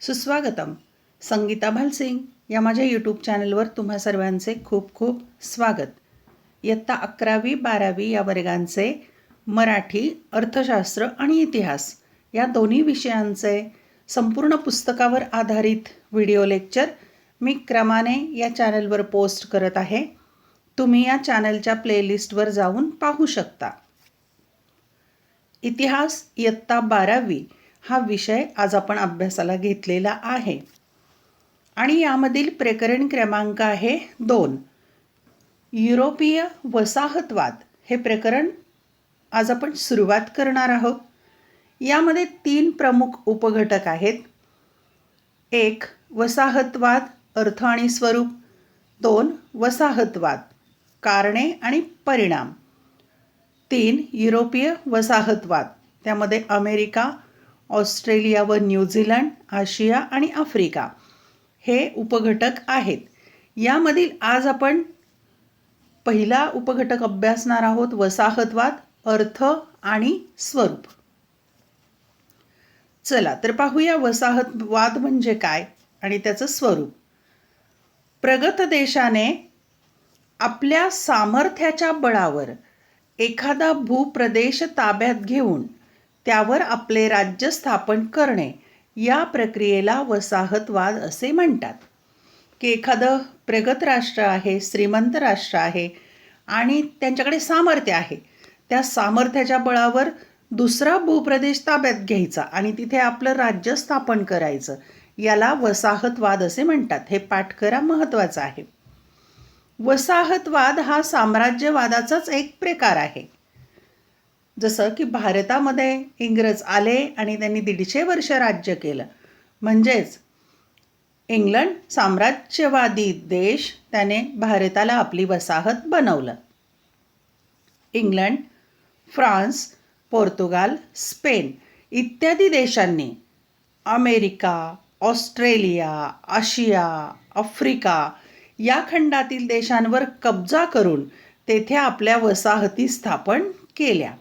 सुस्वागतम. संगीता भालसिंग या माझ्या यूट्यूब चॅनलवर तुम्हा सर्वांचे खूप खूप स्वागत. इयत्ता अकरावी बारावी या वर्गांचे मराठी अर्थशास्त्र आणि इतिहास या दोन्ही विषयांचे संपूर्ण पुस्तकावर आधारित व्हिडिओ लेक्चर मी क्रमाने या चॅनलवर पोस्ट करत आहे. तुम्ही या चॅनलच्या प्लेलिस्टवर जाऊन पाहू शकता. इतिहास इयत्ता बारावी. हा विषय आज आपण अभ्यासाला घेतलेला आहे. आणि यामधील प्रकरण क्रमांक आहे दोन. युरोपीय वसाहतवाद हे प्रकरण आज आपण सुरुवात करणार आहोत. यामध्ये तीन प्रमुख उपघटक आहेत. एक वसाहतवाद अर्थ आणि स्वरूप. दोन वसाहतवाद कारणे आणि परिणाम. तीन युरोपीय वसाहतवाद. त्यामध्ये अमेरिका ऑस्ट्रेलिया व न्यूझीलंड आशिया आणि आफ्रिका हे उपघटक आहेत. यामधील आज आपण पहिला उपघटक अभ्यासणार आहोत वसाहतवाद अर्थ आणि स्वरूप. चला तर पाहूया वसाहतवाद म्हणजे काय आणि त्याचं स्वरूप. प्रगत देशाने आपल्या सामर्थ्याच्या बळावर एखादा भूप्रदेश ताब्यात घेऊन त्यावर आपले राज्य स्थापन करणे या प्रक्रियेला वसाहतवाद असे म्हणतात. की एखादं प्रगत राष्ट्र आहे श्रीमंत राष्ट्र आहे आणि त्यांच्याकडे सामर्थ्य आहे त्या सामर्थ्याच्या बळावर दुसरा भूप्रदेश ताब्यात घ्यायचा आणि तिथे आपलं राज्य स्थापन करायचं याला वसाहतवाद असे म्हणतात. हे पाठ करा महत्त्वाचं आहे. वसाहतवाद हा साम्राज्यवादाचाच एक प्रकार आहे. जसं की भारतामध्ये इंग्रज आले आणि त्यांनी दीडशे वर्ष राज्य केलं. म्हणजेच इंग्लंड साम्राज्यवादी देश त्याने भारताला आपली वसाहत बनवलं. इंग्लंड फ्रान्स पोर्तुगाल स्पेन इत्यादी देशांनी अमेरिका ऑस्ट्रेलिया आशिया आफ्रिका या खंडातील देशांवर कब्जा करून तेथे आपल्या वसाहती स्थापन केल्या.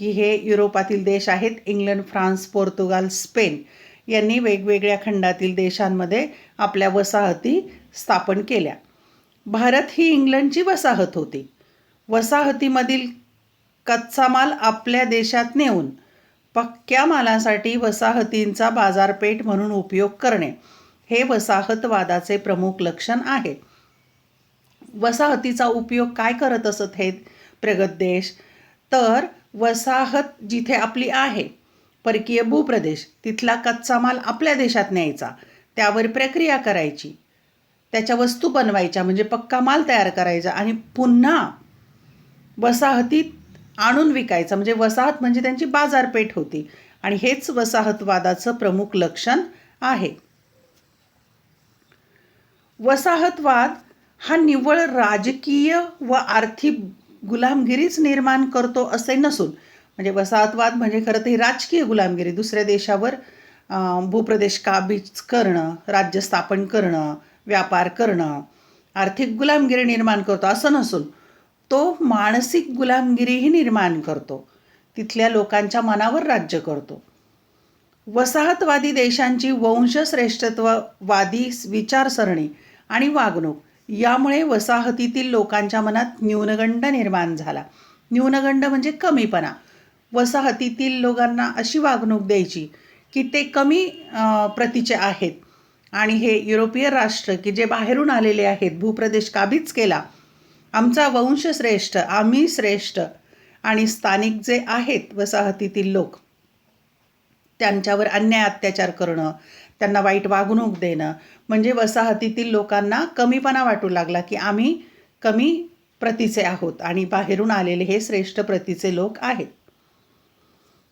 की हे युरोपातील देश आहेत इंग्लंड फ्रान्स पोर्तुगाल स्पेन. यांनी वेगवेगळ्या खंडातील देशांमध्ये आपल्या वसाहती स्थापन केल्या. भारत ही इंग्लंडची वसाहत होती. वसाहतीमधील कच्चा माल आपल्या देशात नेऊन पक्क्या मालासाठी वसाहतींचा बाजारपेठ म्हणून उपयोग करणे हे वसाहतवादाचे प्रमुख लक्षण आहे. वसाहतीचा उपयोग काय करत असत हे प्रगत देश? तर वसाहत जिथे आपली आहे परकीय भूप्रदेश तिथला कच्चा माल आपल्या देशात न्यायचा त्यावर प्रक्रिया करायची. त्याच्या वस्तू बनवायच्या म्हणजे पक्का माल तयार करायचा आणि पुन्हा वसाहतीत आणून विकायचा. म्हणजे वसाहत म्हणजे त्यांची बाजारपेठ होती आणि हेच वसाहतवादाचं प्रमुख लक्षण आहे. वसाहतवाद हा निव्वळ राजकीय व आर्थिक गुलामगिरीच निर्माण करतो असे नसून म्हणजे वसाहतवाद म्हणजे खरं तर ही राजकीय गुलामगिरी. दुसऱ्या देशावर भूप्रदेश काबीज करणं राज्य स्थापन करणं व्यापार करणं आर्थिक गुलामगिरी निर्माण करतो असं नसून तो मानसिक गुलामगिरीही निर्माण करतो. तिथल्या लोकांच्या मनावर राज्य करतो. वसाहतवादी देशांची वंशश्रेष्ठत्ववादी विचारसरणी आणि वागणूक यामुळे वसाहतीतील लोकांच्या मनात न्यूनगंड निर्माण झाला. न्यूनगंड म्हणजे कमीपणा. वसाहतीतील लोकांना अशी वागणूक द्यायची की ते कमी प्रतीचे आहेत. आणि हे युरोपीय राष्ट्र की जे बाहेरून आलेले आहेत भूप्रदेश काबीज केला आमचा वंश श्रेष्ठ आम्ही श्रेष्ठ आणि स्थानिक जे आहेत वसाहतीतील लोक त्यांच्यावर अन्याय अत्याचार करणं त्यांना वाईट वागणूक देणं. म्हणजे वसाहतीतील लोकांना कमीपणा वाटू लागला की आम्ही कमी प्रतीचे आहोत आणि बाहेरून आलेले हे श्रेष्ठ प्रतीचे लोक आहेत.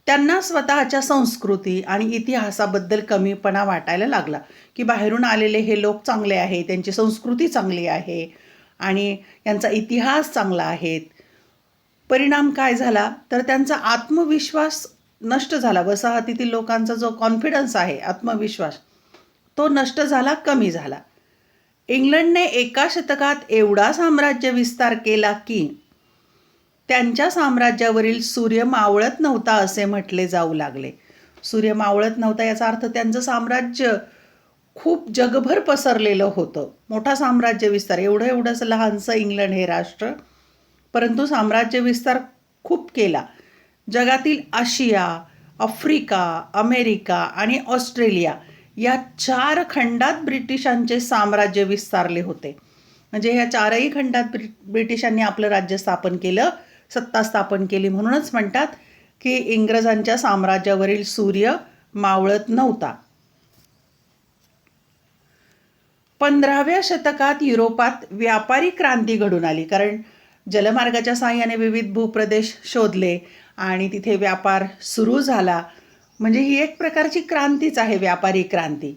त्यांना स्वतःच्या संस्कृती आणि इतिहासाबद्दल कमीपणा वाटायला लागला की बाहेरून आलेले हे लोक चांगले आहेत त्यांची संस्कृती चांगली आहे आणि यांचा इतिहास चांगला आहे. परिणाम काय झाला? तर त्यांचा आत्मविश्वास नष्ट झाला. वसाहतीतील लोकांचा जो कॉन्फिडन्स आहे आत्मविश्वास तो नष्ट झाला कमी झाला. इंग्लंडने एका शतकात एवढा साम्राज्य विस्तार केला की त्यांच्या साम्राज्यावरील सूर्य मावळत नव्हता असे म्हटले जाऊ लागले. सूर्य मावळत नव्हता याचा अर्थ त्यांचं साम्राज्य खूप जगभर पसरलेलं होतं. मोठा साम्राज्य विस्तार एवढं एवढंच लहानसं इंग्लंड हे राष्ट्र परंतु साम्राज्य विस्तार खूप केला. जगातील आशिया आफ्रिका अमेरिका आणि ऑस्ट्रेलिया या चार खंडात ब्रिटिशांचे साम्राज्य विस्तारले होते. म्हणजे ह्या चारही खंडात ब्रि ब्रिटिशांनी आपलं राज्य स्थापन केलं सत्ता स्थापन केली म्हणूनच म्हणतात की इंग्रजांच्या साम्राज्यावरील सूर्य मावळत नव्हता. पंधराव्या शतकात युरोपात व्यापारी क्रांती घडून आली कारण जलमार्गाच्या सहाय्याने विविध भूप्रदेश शोधले आणि तिथे व्यापार सुरू झाला. म्हणजे ही एक प्रकारची क्रांतीच आहे व्यापारी क्रांती.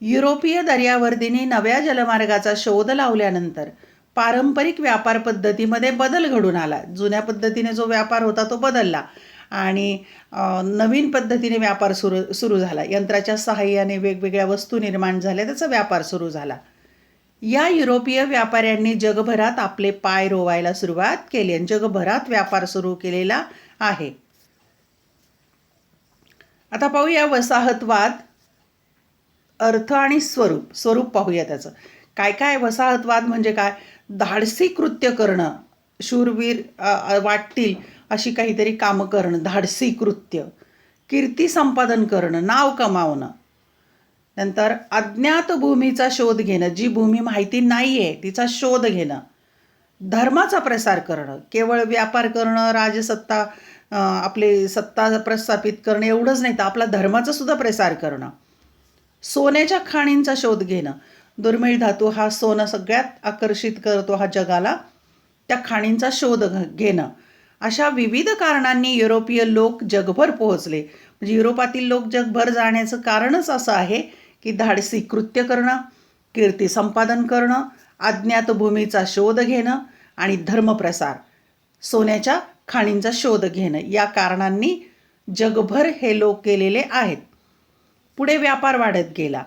युरोपीय दर्यावर्दीने नव्या जलमार्गाचा शोध लावल्यानंतर पारंपरिक व्यापार पद्धतीमध्ये बदल घडून आला. जुन्या पद्धतीने जो व्यापार होता तो बदलला आणि नवीन पद्धतीने व्यापार सुरू सुरू झाला. यंत्राच्या सहाय्याने वेगवेगळ्या वस्तू निर्माण झाल्या त्याचा व्यापार सुरू झाला. या युरोपीय व्यापाऱ्यांनी जगभरात आपले पाय रोवायला सुरुवात केली आणि जगभरात व्यापार सुरू केलेला आहे. आता पाहूया वसाहतवाद अर्थ आणि स्वरूप स्वरूप पाहूया त्याचं. काय काय वसाहतवाद म्हणजे काय? धाडसी कृत्य करणं शूरवीर वाटतील अशी काहीतरी कामं करणं धाडसी कृत्य. कीर्ती संपादन करणं नाव कमावणं. नंतर अज्ञात भूमीचा शोध घेणं जी भूमी माहिती नाही आहे तिचा शोध घेणं. धर्माचा प्रसार करणं केवळ व्यापार करणं राजसत्ता आपली आपले सत्ता प्रस्थापित करणं एवढंच नाही तर आपला धर्माचा सुद्धा प्रसार करणं. सोन्याच्या खाणींचा शोध घेणं. दुर्मिळ धातू हा सोनं सगळ्यात आकर्षित करतो हा जगाला. त्या खाणींचा शोध घेणं. अशा विविध कारणांनी युरोपीय लोक जगभर पोहोचले. म्हणजे युरोपातील लोक जगभर जाण्याचं कारणच असं आहे की धाडसी कृत्य करणं कीर्ती संपादन करणं अज्ञात भूमीचा शोध घेणं आणि धर्मप्रसार सोन्याच्या खाणींचा शोध घेणं या कारणांनी जगभर हे लोक गेलेले आहेत. पुढे व्यापार वाढत गेला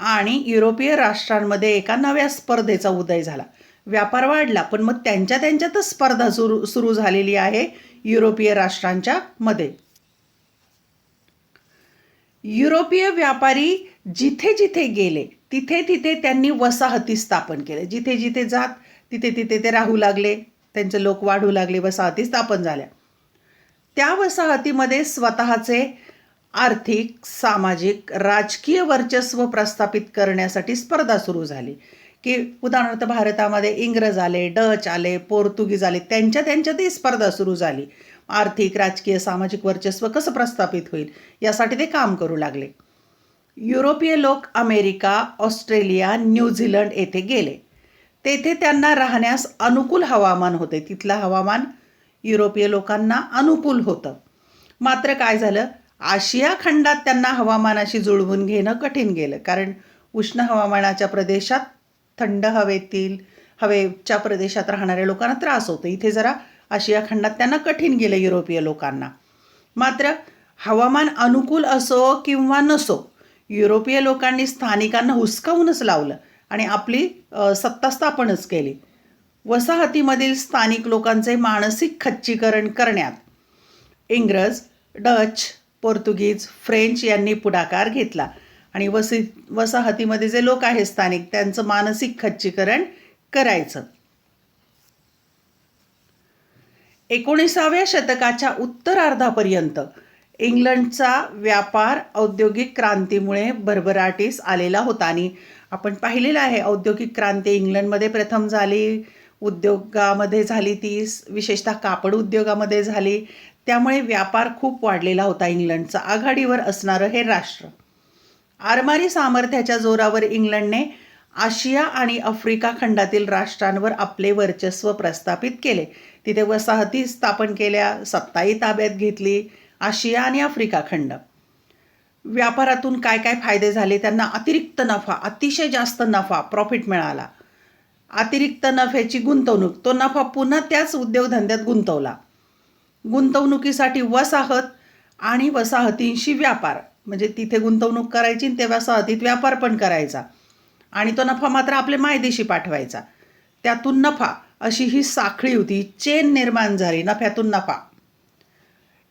आणि युरोपीय राष्ट्रांमध्ये एका नव्या स्पर्धेचा उदय झाला. व्यापार वाढला पण मग त्यांच्या त्यांच्यातच स्पर्धा सुरू सुरू झालेली आहे युरोपीय राष्ट्रांच्या मध्ये. युरोपीय व्यापारी जिथे जिथे गेले तिथे तिथे त्यांनी वसाहती स्थापन केले. जिथे जिथे जात तिथे तिथे ते राहू लागले. त्यांचे लोक वाढू लागले वसाहती स्थापन झाल्या. त्या वसाहतीमध्ये स्वतःचे आर्थिक सामाजिक राजकीय वर्चस्व प्रस्थापित करण्यासाठी स्पर्धा सुरू झाली. की उदाहरणार्थ भारतामध्ये इंग्रज आले डच आले पोर्तुगीज आले त्यांच्या त्यांच्यातही स्पर्धा सुरू झाली. आर्थिक राजकीय सामाजिक वर्चस्व कसं प्रस्थापित होईल? यासाठी ते काम करू लागले. युरोपीय लोक अमेरिका ऑस्ट्रेलिया न्यूझीलंड येथे गेले. तेथे त्यांना राहण्यास अनुकूल हवामान होते. तिथलं हवामान युरोपीय लोकांना अनुकूल होतं. मात्र काय झालं? आशिया खंडात त्यांना हवामानाशी जुळवून घेणं कठीण गेलं. कारण उष्ण हवामानाच्या प्रदेशात थंड हवेतील हवेच्या प्रदेशात राहणाऱ्या लोकांना त्रास होतो. इथे जरा आशिया खंडात त्यांना कठीण गेलं युरोपीय लोकांना. मात्र हवामान अनुकूल असो किंवा नसो युरोपीय लोकांनी स्थानिकांना हुसकावूनच लावलं आणि आपली सत्ता स्थापनच केली. वसाहतीमधील स्थानिक लोकांचे मानसिक खच्चीकरण करण्यात इंग्रज डच पोर्तुगीज फ्रेंच यांनी पुढाकार घेतला आणि वसी वसाहतीमध्ये जे लोक आहेत स्थानिक त्यांचं मानसिक खच्चीकरण करायचं. एकोणीसाव्या शतकाच्या उत्तरार्धापर्यंत इंग्लंडचा व्यापार औद्योगिक क्रांतीमुळे भरभराटीस आलेला होता आणि आपण पाहिलेलं आहे औद्योगिक क्रांती इंग्लंडमध्ये प्रथम झाली उद्योगामध्ये झाली ती विशेषतः कापड उद्योगामध्ये झाली. त्यामुळे व्यापार खूप वाढलेला होता इंग्लंडचा आघाडीवर असणारं हे राष्ट्र. आरमारी सामर्थ्याच्या जोरावर इंग्लंडने आशिया आणि आफ्रिका खंडातील राष्ट्रांवर आपले वर्चस्व प्रस्थापित केले. तिथे वसाहती स्थापन केल्या सत्ताही ताब्यात घेतली. आशिया आणि आफ्रिका खंड. व्यापारातून काय काय फायदे झाले त्यांना अतिरिक्त नफा अतिशय जास्त नफा प्रॉफिट मिळाला. अतिरिक्त नफ्याची गुंतवणूक तो नफा पुन्हा त्याच उद्योगधंद्यात गुंतवला. गुंतवणुकीसाठी वसाहत आणि वसाहतींशी व्यापार म्हणजे तिथे गुंतवणूक करायची आणि त्या वसाहतीत व्यापार पण करायचा. आणि तो नफा मात्र आपल्या मायदेशी पाठवायचा. त्यातून नफा अशी ही साखळी होती चेन निर्माण झाली नफ्यातून नफा.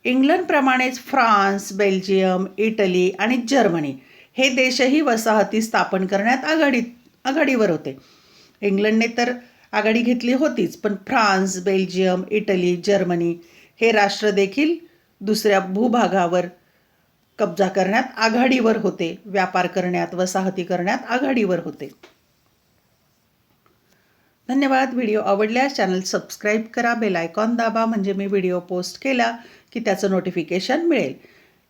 इंग्लंडप्रमाणेच फ्रान्स बेल्जियम इटली आणि जर्मनी हे देशही वसाहती स्थापन करण्यात आघाडीत आघाडीवर होते. इंग्लंडने तर आघाडी घेतली होतीच पण फ्रान्स बेल्जियम इटली जर्मनी हे राष्ट्र देखील दुसऱ्या भूभागावर कब्जा करण्यात आघाडीवर होते व्यापार करण्यात वसाहती करण्यात आघाडीवर होते. धन्यवाद. व्हिडिओ आवडल्यास चॅनल सबस्क्राईब करा बेल आयकॉन दाबा म्हणजे मी व्हिडिओ पोस्ट केला की त्याचं नोटिफिकेशन मिळेल.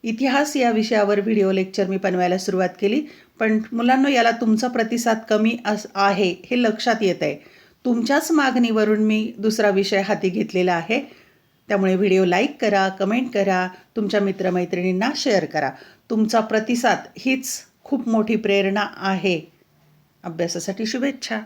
इतिहास या विषयावर व्हिडिओ लेक्चर मी बनवायला सुरुवात केली. पण मुलांना याला तुमचा प्रतिसाद कमी अस आहे हे लक्षात येत आहे. तुमच्याच मागणीवरून मी दुसरा विषय हाती घेतलेला आहे. त्यामुळे व्हिडिओ लाईक करा कमेंट करा तुमच्या मित्रमैत्रिणींना शेअर करा. तुमचा प्रतिसाद हीच खूप मोठी प्रेरणा आहे. अभ्यासासाठी शुभेच्छा.